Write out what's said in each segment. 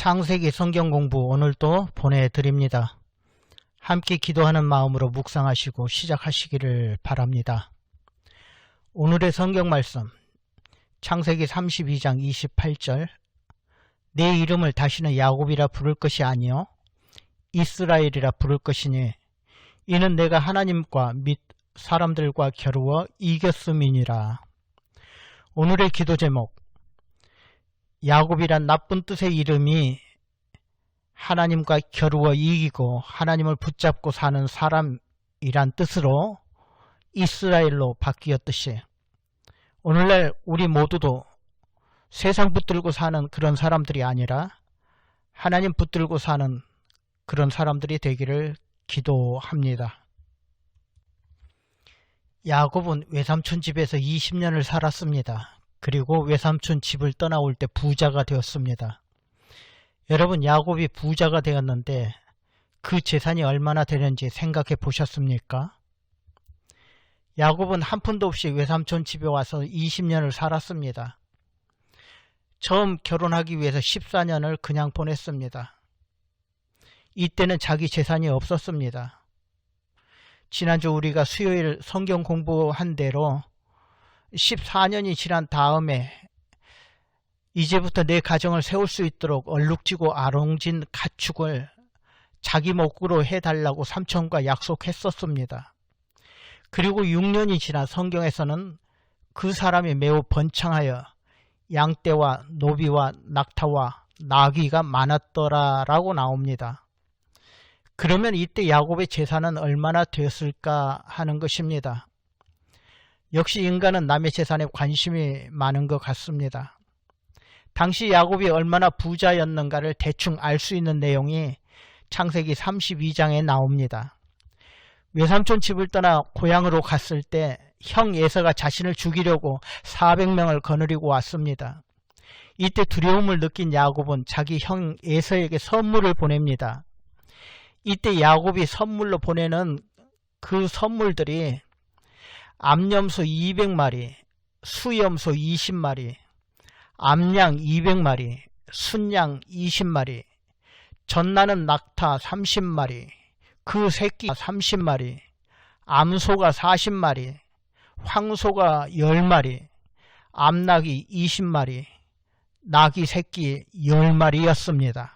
창세기 성경 공부 오늘도 보내드립니다. 함께 기도하는 마음으로 묵상하시고 시작하시기를 바랍니다. 오늘의 성경 말씀 창세기 32장 28절 내 이름을 다시는 야곱이라 부를 것이 아니요 이스라엘이라 부를 것이니 이는 내가 하나님과 및 사람들과 겨루어 이겼음이니라. 오늘의 기도 제목 야곱이란 나쁜 뜻의 이름이 하나님과 겨루어 이기고 하나님을 붙잡고 사는 사람이란 뜻으로 이스라엘로 바뀌었듯이 오늘날 우리 모두도 세상 붙들고 사는 그런 사람들이 아니라 하나님 붙들고 사는 그런 사람들이 되기를 기도합니다. 야곱은 외삼촌 집에서 20년을 살았습니다. 그리고 외삼촌 집을 떠나올 때 부자가 되었습니다. 여러분 야곱이 부자가 되었는데 그 재산이 얼마나 되는지 생각해 보셨습니까? 야곱은 한 푼도 없이 외삼촌 집에 와서 20년을 살았습니다. 처음 결혼하기 위해서 14년을 그냥 보냈습니다. 이때는 자기 재산이 없었습니다. 지난주 우리가 수요일 성경 공부한 대로 14년이 지난 다음에 이제부터 내 가정을 세울 수 있도록 얼룩지고 아롱진 가축을 자기 목으로 해달라고 삼촌과 약속했었습니다. 그리고 6년이 지나 성경에서는 그 사람이 매우 번창하여 양떼와 노비와 낙타와 나귀가 많았더라라고 나옵니다. 그러면 이때 야곱의 재산은 얼마나 되었을까 하는 것입니다. 역시 인간은 남의 재산에 관심이 많은 것 같습니다. 당시 야곱이 얼마나 부자였는가를 대충 알 수 있는 내용이 창세기 32장에 나옵니다. 외삼촌 집을 떠나 고향으로 갔을 때 형 예서가 자신을 죽이려고 400명을 거느리고 왔습니다. 이때 두려움을 느낀 야곱은 자기 형 예서에게 선물을 보냅니다. 이때 야곱이 선물로 보내는 그 선물들이 암염소 200마리, 수염소 20마리, 암양 200마리, 순양 20마리, 전나는 낙타 30마리, 그 새끼 30마리, 암소가 40마리, 황소가 10마리, 암낙이 20마리, 낙이 새끼 10마리였습니다.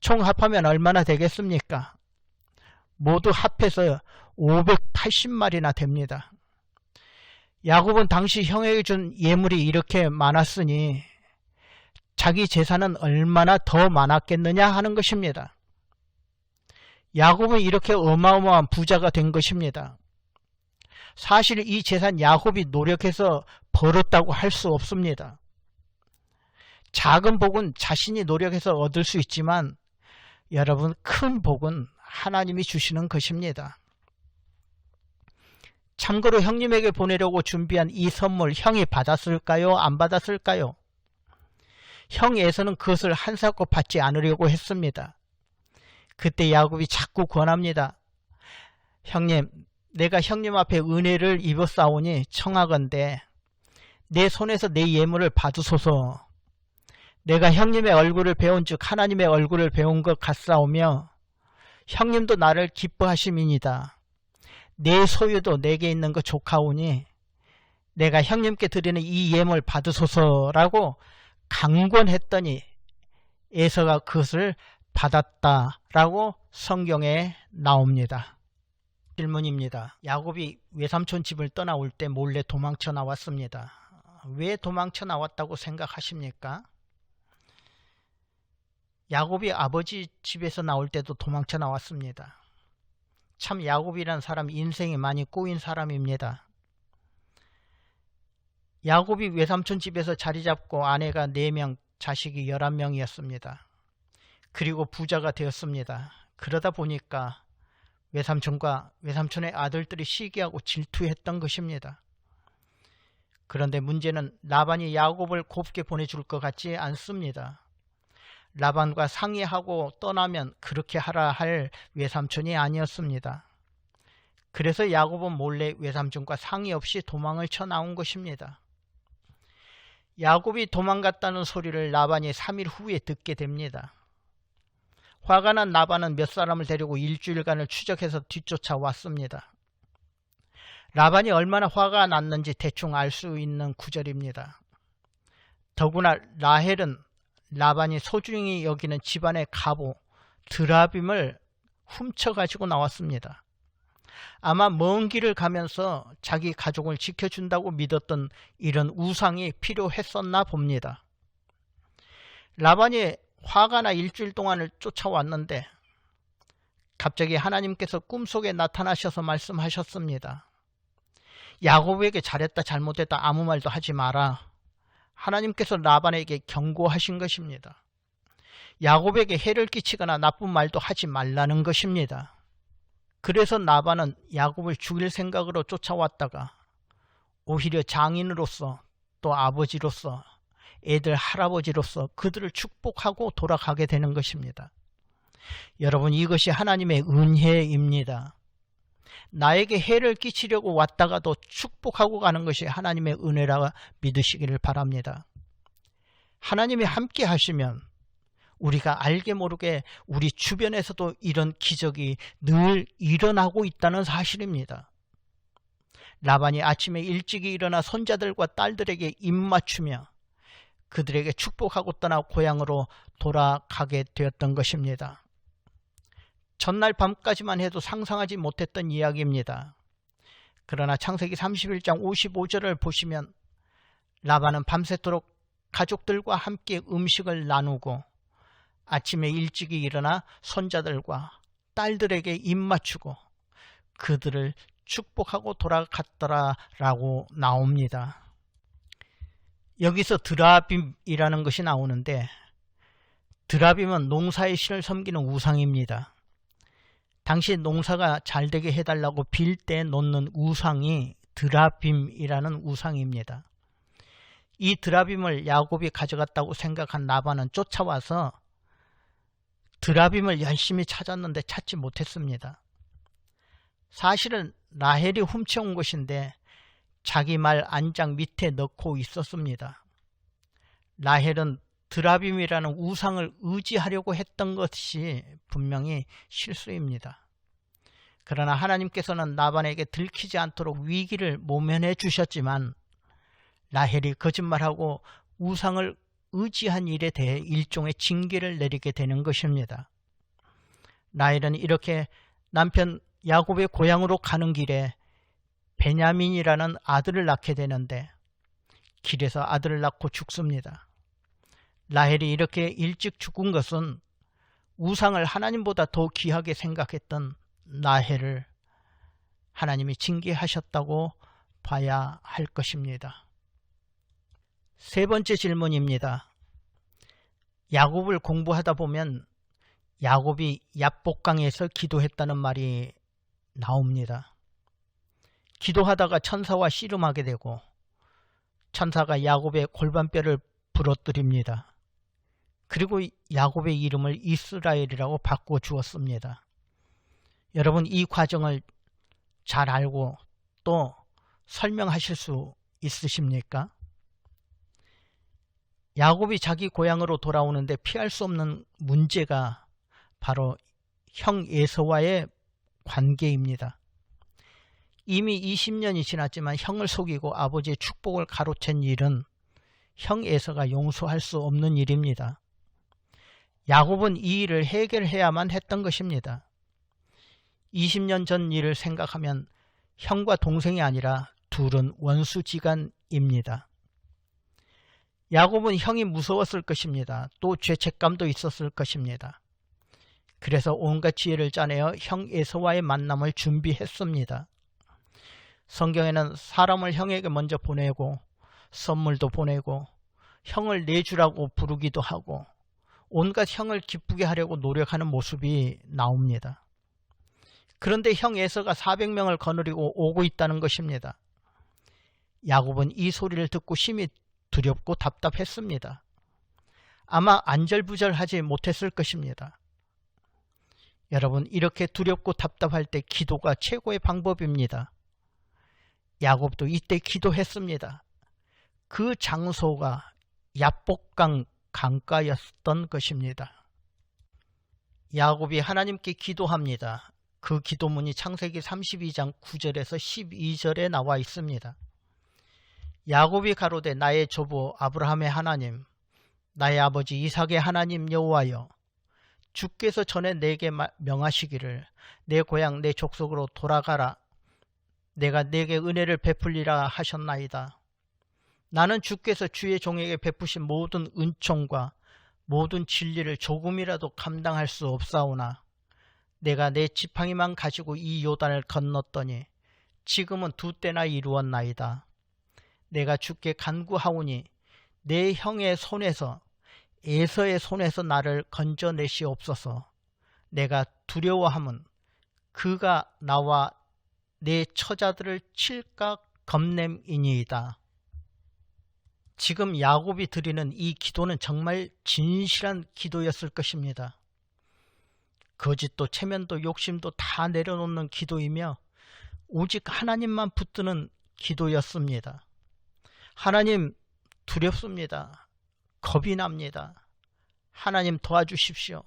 총 합하면 얼마나 되겠습니까? 모두 합해서 580마리나 됩니다. 야곱은 당시 형에게 준 예물이 이렇게 많았으니 자기 재산은 얼마나 더 많았겠느냐 하는 것입니다. 야곱은 이렇게 어마어마한 부자가 된 것입니다. 사실 이 재산 야곱이 노력해서 벌었다고 할 수 없습니다. 작은 복은 자신이 노력해서 얻을 수 있지만 여러분 큰 복은 하나님이 주시는 것입니다. 참고로 형님에게 보내려고 준비한 이 선물 형이 받았을까요? 안 받았을까요? 형에서는 그것을 한사코 받지 않으려고 했습니다. 그때 야곱이 자꾸 권합니다. 형님, 내가 형님 앞에 은혜를 입었사오니 청하건대 내 손에서 내 예물을 받으소서 내가 형님의 얼굴을 배운 즉 하나님의 얼굴을 배운 것 같사오며 형님도 나를 기뻐하심이니다. 내 소유도 내게 있는 것 조카오니 내가 형님께 드리는 이 예물 받으소서라고 강권했더니 에서가 그것을 받았다라고 성경에 나옵니다. 질문입니다. 야곱이 외삼촌 집을 떠나올 때 몰래 도망쳐 나왔습니다. 왜 도망쳐 나왔다고 생각하십니까? 야곱이 아버지 집에서 나올 때도 도망쳐 나왔습니다. 참 야곱이란 사람 인생이 많이 꼬인 사람입니다. 야곱이 외삼촌 집에서 자리 잡고 아내가 4명, 자식이 11명이었습니다. 그리고 부자가 되었습니다. 그러다 보니까 외삼촌과 외삼촌의 아들들이 시기하고 질투했던 것입니다. 그런데 문제는 라반이 야곱을 곱게 보내줄 것 같지 않습니다. 라반과 상의하고 떠나면 그렇게 하라 할 외삼촌이 아니었습니다. 그래서 야곱은 몰래 외삼촌과 상의 없이 도망을 쳐 나온 것입니다. 야곱이 도망갔다는 소리를 라반이 3일 후에 듣게 됩니다. 화가 난 라반은 몇 사람을 데리고 일주일간을 추적해서 뒤쫓아 왔습니다. 라반이 얼마나 화가 났는지 대충 알 수 있는 구절입니다. 더구나 라헬은 라반이 소중히 여기는 집안의 가보 드라빔을 훔쳐가지고 나왔습니다. 아마 먼 길을 가면서 자기 가족을 지켜준다고 믿었던 이런 우상이 필요했었나 봅니다. 라반이 화가 나 일주일 동안을 쫓아왔는데 갑자기 하나님께서 꿈속에 나타나셔서 말씀하셨습니다. 야곱에게 잘했다 잘못했다 아무 말도 하지 마라. 하나님께서 라반에게 경고하신 것입니다. 야곱에게 해를 끼치거나 나쁜 말도 하지 말라는 것입니다. 그래서 나반은 야곱을 죽일 생각으로 쫓아왔다가 오히려 장인으로서 또 아버지로서 애들 할아버지로서 그들을 축복하고 돌아가게 되는 것입니다. 여러분 이것이 하나님의 은혜입니다. 나에게 해를 끼치려고 왔다가도 축복하고 가는 것이 하나님의 은혜라 믿으시기를 바랍니다. 하나님이 함께 하시면 우리가 알게 모르게 우리 주변에서도 이런 기적이 늘 일어나고 있다는 사실입니다. 라반이 아침에 일찍이 일어나 손자들과 딸들에게 입맞추며 그들에게 축복하고 떠나 고향으로 돌아가게 되었던 것입니다. 전날 밤까지만 해도 상상하지 못했던 이야기입니다. 그러나 창세기 31장 55절을 보시면 라반은 밤새도록 가족들과 함께 음식을 나누고 아침에 일찍이 일어나 손자들과 딸들에게 입 맞추고 그들을 축복하고 돌아갔더라라고 나옵니다. 여기서 드라빔이라는 것이 나오는데 드라빔은 농사의 신을 섬기는 우상입니다. 당시 농사가 잘 되게 해달라고 빌 때 놓는 우상이 드라빔이라는 우상입니다. 이 드라빔을 야곱이 가져갔다고 생각한 나반은 쫓아와서 드라빔을 열심히 찾았는데 찾지 못했습니다. 사실은 라헬이 훔쳐온 것인데 자기 말 안장 밑에 넣고 있었습니다. 라헬은 드라빔이라는 우상을 의지하려고 했던 것이 분명히 실수입니다. 그러나 하나님께서는 나반에게 들키지 않도록 위기를 모면해 주셨지만 라헬이 거짓말하고 우상을 의지한 일에 대해 일종의 징계를 내리게 되는 것입니다. 라헬은 이렇게 남편 야곱의 고향으로 가는 길에 베냐민이라는 아들을 낳게 되는데 길에서 아들을 낳고 죽습니다. 라헬이 이렇게 일찍 죽은 것은 우상을 하나님보다 더 귀하게 생각했던 라헬을 하나님이 징계하셨다고 봐야 할 것입니다. 세 번째 질문입니다. 야곱을 공부하다 보면 야곱이 야복강에서 기도했다는 말이 나옵니다. 기도하다가 천사와 씨름하게 되고 천사가 야곱의 골반뼈를 부러뜨립니다. 그리고 야곱의 이름을 이스라엘이라고 바꿔 주었습니다. 여러분 이 과정을 잘 알고 또 설명하실 수 있으십니까? 야곱이 자기 고향으로 돌아오는데 피할 수 없는 문제가 바로 형 에서와의 관계입니다. 이미 20년이 지났지만 형을 속이고 아버지의 축복을 가로챈 일은 형 에서가 용서할 수 없는 일입니다. 야곱은 이 일을 해결해야만 했던 것입니다. 20년 전 일을 생각하면 형과 동생이 아니라 둘은 원수지간입니다. 야곱은 형이 무서웠을 것입니다. 또 죄책감도 있었을 것입니다. 그래서 온갖 지혜를 짜내어 형 에서와의 만남을 준비했습니다. 성경에는 사람을 형에게 먼저 보내고 선물도 보내고 형을 내주라고 부르기도 하고 온갖 형을 기쁘게 하려고 노력하는 모습이 나옵니다. 그런데 형 에서가 400명을 거느리고 오고 있다는 것입니다. 야곱은 이 소리를 듣고 심히 두렵고 답답했습니다. 아마 안절부절하지 못했을 것입니다. 여러분 이렇게 두렵고 답답할 때 기도가 최고의 방법입니다. 야곱도 이때 기도했습니다. 그 장소가 야복강 강가였던 것입니다. 야곱이 하나님께 기도합니다. 그 기도문이 창세기 32장 9절에서 12절에 나와 있습니다. 야곱이 가로되 나의 조부 아브라함의 하나님 나의 아버지 이삭의 하나님 여호와여 주께서 전에 내게 명하시기를 내 고향 내 족속으로 돌아가라 내가 내게 은혜를 베풀리라 하셨나이다. 나는 주께서 주의 종에게 베푸신 모든 은총과 모든 진리를 조금이라도 감당할 수 없사오나 내가 내 지팡이만 가지고 이 요단을 건넜더니 지금은 두 때나 이루었나이다. 내가 주께 간구하오니 내 형의 손에서 에서의 손에서 나를 건져내시옵소서. 내가 두려워함은 그가 나와 내 처자들을 칠까 겁냄이니이다. 지금 야곱이 드리는 이 기도는 정말 진실한 기도였을 것입니다. 거짓도 체면도 욕심도 다 내려놓는 기도이며 오직 하나님만 붙드는 기도였습니다. 하나님 두렵습니다. 겁이 납니다. 하나님 도와주십시오.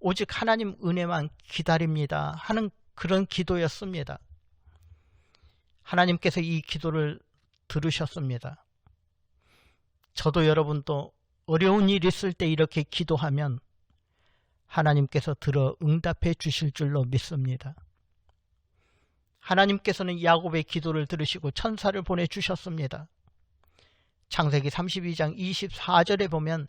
오직 하나님 은혜만 기다립니다. 하는 그런 기도였습니다. 하나님께서 이 기도를 들으셨습니다. 저도 여러분도 어려운 일 있을 때 이렇게 기도하면 하나님께서 들어 응답해 주실 줄로 믿습니다. 하나님께서는 야곱의 기도를 들으시고 천사를 보내 주셨습니다. 창세기 32장 24절에 보면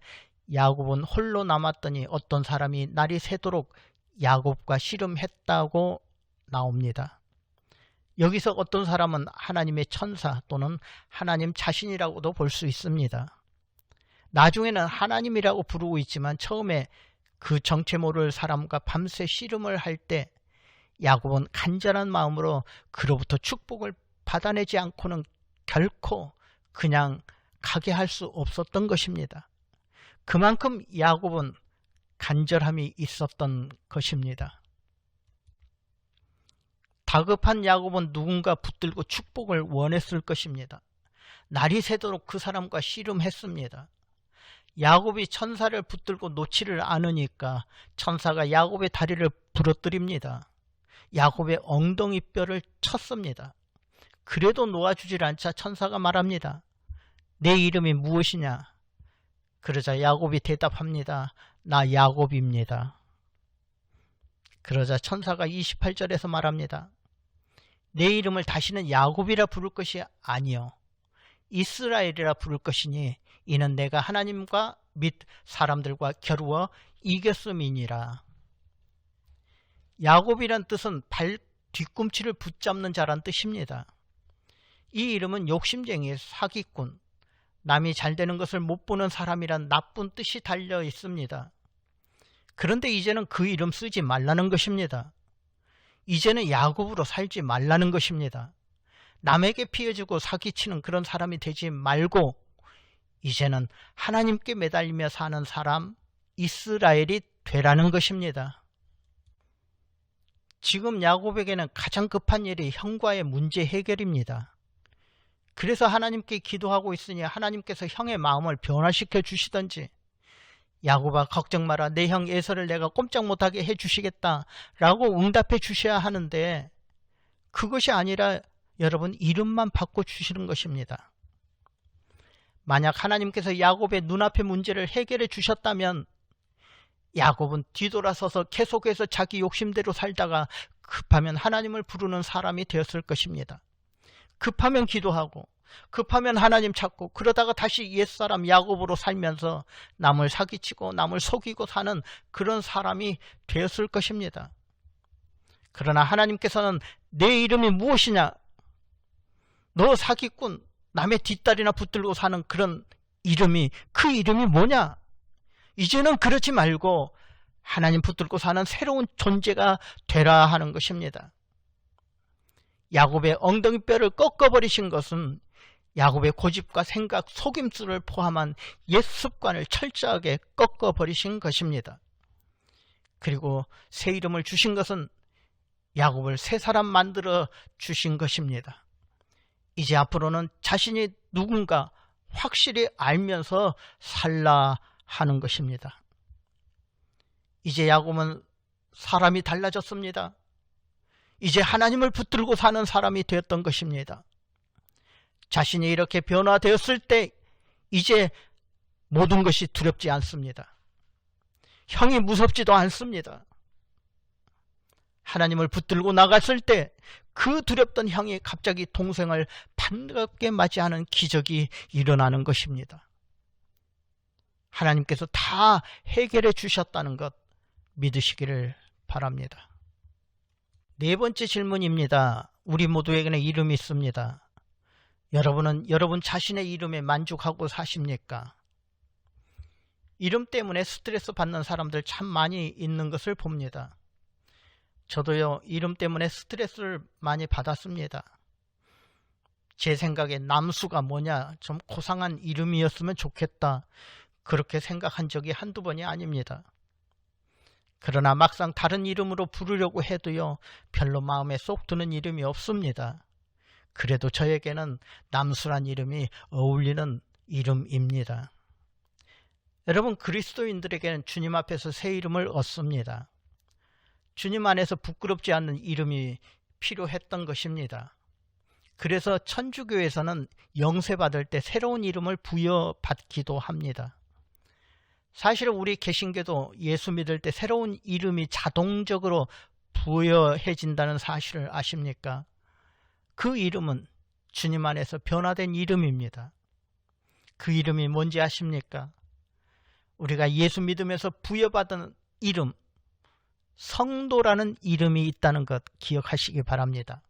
야곱은 홀로 남았더니 어떤 사람이 날이 새도록 야곱과 씨름했다고 나옵니다. 여기서 어떤 사람은 하나님의 천사 또는 하나님 자신이라고도 볼 수 있습니다. 나중에는 하나님이라고 부르고 있지만 처음에 그 정체 모를 사람과 밤새 씨름을 할 때 야곱은 간절한 마음으로 그로부터 축복을 받아내지 않고는 결코 그냥 가게 할 수 없었던 것입니다. 그만큼 야곱은 간절함이 있었던 것입니다. 다급한 야곱은 누군가 붙들고 축복을 원했을 것입니다. 날이 새도록 그 사람과 씨름했습니다. 야곱이 천사를 붙들고 놓지를 않으니까 천사가 야곱의 다리를 부러뜨립니다. 야곱의 엉덩이 뼈를 쳤습니다. 그래도 놓아주질 않자 천사가 말합니다. 내 이름이 무엇이냐? 그러자 야곱이 대답합니다. 나 야곱입니다. 그러자 천사가 28절에서 말합니다. 내 이름을 다시는 야곱이라 부를 것이 아니요 이스라엘이라 부를 것이니 이는 내가 하나님과 및 사람들과 겨루어 이겼음이니라. 야곱이란 뜻은 발 뒤꿈치를 붙잡는 자란 뜻입니다. 이 이름은 욕심쟁이, 사기꾼, 남이 잘 되는 것을 못 보는 사람이란 나쁜 뜻이 달려 있습니다. 그런데 이제는 그 이름 쓰지 말라는 것입니다. 이제는 야곱으로 살지 말라는 것입니다. 남에게 피해주고 사기치는 그런 사람이 되지 말고 이제는 하나님께 매달리며 사는 사람 이스라엘이 되라는 것입니다. 지금 야곱에게는 가장 급한 일이 형과의 문제 해결입니다. 그래서 하나님께 기도하고 있으니 하나님께서 형의 마음을 변화시켜 주시던지 야곱아 걱정 마라 내 형 에서를 내가 꼼짝 못하게 해 주시겠다 라고 응답해 주셔야 하는데 그것이 아니라 여러분 이름만 바꿔 주시는 것입니다. 만약 하나님께서 야곱의 눈앞의 문제를 해결해 주셨다면 야곱은 뒤돌아서서 계속해서 자기 욕심대로 살다가 급하면 하나님을 부르는 사람이 되었을 것입니다. 급하면 기도하고 급하면 하나님 찾고 그러다가 다시 옛사람 야곱으로 살면서 남을 사기치고 남을 속이고 사는 그런 사람이 되었을 것입니다. 그러나 하나님께서는 내 이름이 무엇이냐? 너 사기꾼, 남의 뒷다리나 붙들고 사는 그런 이름이 그 이름이 뭐냐? 이제는 그렇지 말고 하나님 붙들고 사는 새로운 존재가 되라 하는 것입니다. 야곱의 엉덩이 뼈를 꺾어버리신 것은 야곱의 고집과 생각, 속임수를 포함한 옛 습관을 철저하게 꺾어버리신 것입니다. 그리고 새 이름을 주신 것은 야곱을 새 사람 만들어 주신 것입니다. 이제 앞으로는 자신이 누군가 확실히 알면서 살라 하는 것입니다. 이제 야곱은 사람이 달라졌습니다. 이제 하나님을 붙들고 사는 사람이 되었던 것입니다. 자신이 이렇게 변화되었을 때 이제 모든 것이 두렵지 않습니다. 형이 무섭지도 않습니다. 하나님을 붙들고 나갔을 때 그 두렵던 형이 갑자기 동생을 반갑게 맞이하는 기적이 일어나는 것입니다. 하나님께서 다 해결해 주셨다는 것 믿으시기를 바랍니다. 네 번째 질문입니다. 우리 모두에게는 이름이 있습니다. 여러분은 여러분 자신의 이름에 만족하고 사십니까? 이름 때문에 스트레스 받는 사람들 참 많이 있는 것을 봅니다. 저도요, 이름 때문에 스트레스를 많이 받았습니다. 제 생각에 남수가 뭐냐, 좀 고상한 이름이었으면 좋겠다. 그렇게 생각한 적이 한두 번이 아닙니다. 그러나 막상 다른 이름으로 부르려고 해도요, 별로 마음에 쏙 드는 이름이 없습니다. 그래도 저에게는 남수란 이름이 어울리는 이름입니다. 여러분, 그리스도인들에게는 주님 앞에서 새 이름을 얻습니다. 주님 안에서 부끄럽지 않는 이름이 필요했던 것입니다. 그래서 천주교에서는 영세받을 때 새로운 이름을 부여받기도 합니다. 사실은 우리 개신교도 예수 믿을 때 새로운 이름이 자동적으로 부여해진다는 사실을 아십니까? 그 이름은 주님 안에서 변화된 이름입니다. 그 이름이 뭔지 아십니까? 우리가 예수 믿으면서 부여받은 이름, 성도라는 이름이 있다는 것 기억하시기 바랍니다.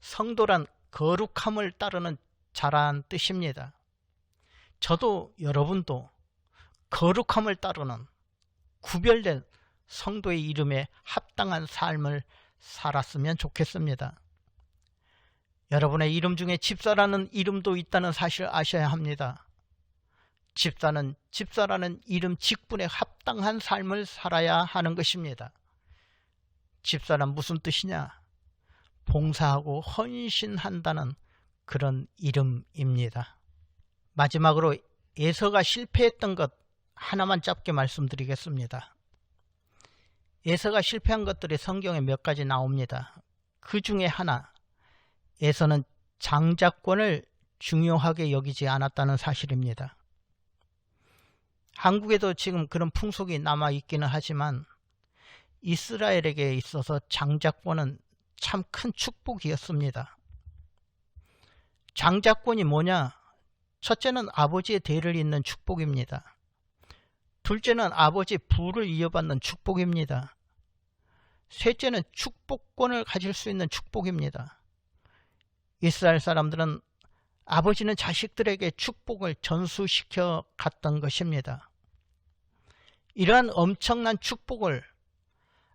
성도란 거룩함을 따르는 자란 뜻입니다. 저도 여러분도 거룩함을 따르는 구별된 성도의 이름에 합당한 삶을 살았으면 좋겠습니다. 여러분의 이름 중에 집사라는 이름도 있다는 사실 아셔야 합니다. 집사는 집사라는 이름 직분에 합당한 삶을 살아야 하는 것입니다. 집사란 무슨 뜻이냐? 봉사하고 헌신한다는 그런 이름입니다. 마지막으로 예서가 실패했던 것 하나만 짧게 말씀드리겠습니다. 예서가 실패한 것들이 성경에 몇 가지 나옵니다. 그 중에 하나, 예서는 장자권을 중요하게 여기지 않았다는 사실입니다. 한국에도 지금 그런 풍속이 남아 있기는 하지만 이스라엘에게 있어서 장자권은 참 큰 축복이었습니다. 장자권이 뭐냐? 첫째는 아버지의 대를 잇는 축복입니다. 둘째는 아버지 부를 이어받는 축복입니다. 셋째는 축복권을 가질 수 있는 축복입니다. 이스라엘 사람들은 아버지는 자식들에게 축복을 전수시켜 갔던 것입니다. 이러한 엄청난 축복을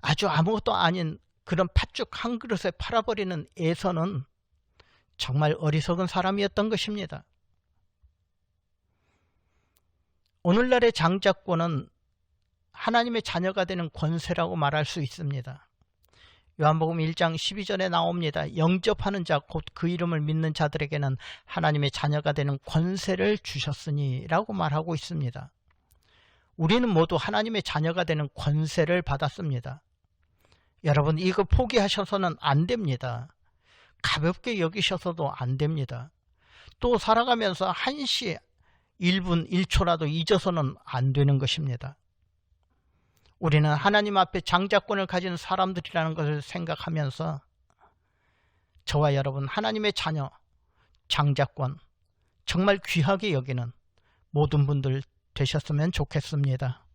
아주 아무것도 아닌 그런 팥죽 한 그릇에 팔아버리는 에서는 정말 어리석은 사람이었던 것입니다. 오늘날의 장자권은 하나님의 자녀가 되는 권세라고 말할 수 있습니다. 요한복음 1장 12절에 나옵니다. 영접하는 자, 곧 그 이름을 믿는 자들에게는 하나님의 자녀가 되는 권세를 주셨으니 라고 말하고 있습니다. 우리는 모두 하나님의 자녀가 되는 권세를 받았습니다. 여러분, 이거 포기하셔서는 안 됩니다. 가볍게 여기셔서도 안 됩니다. 또 살아가면서 한시 1분 1초라도 잊어서는 안 되는 것입니다. 우리는 하나님 앞에 장자권을 가진 사람들이라는 것을 생각하면서 저와 여러분 하나님의 자녀, 장자권 정말 귀하게 여기는 모든 분들 되셨으면 좋겠습니다.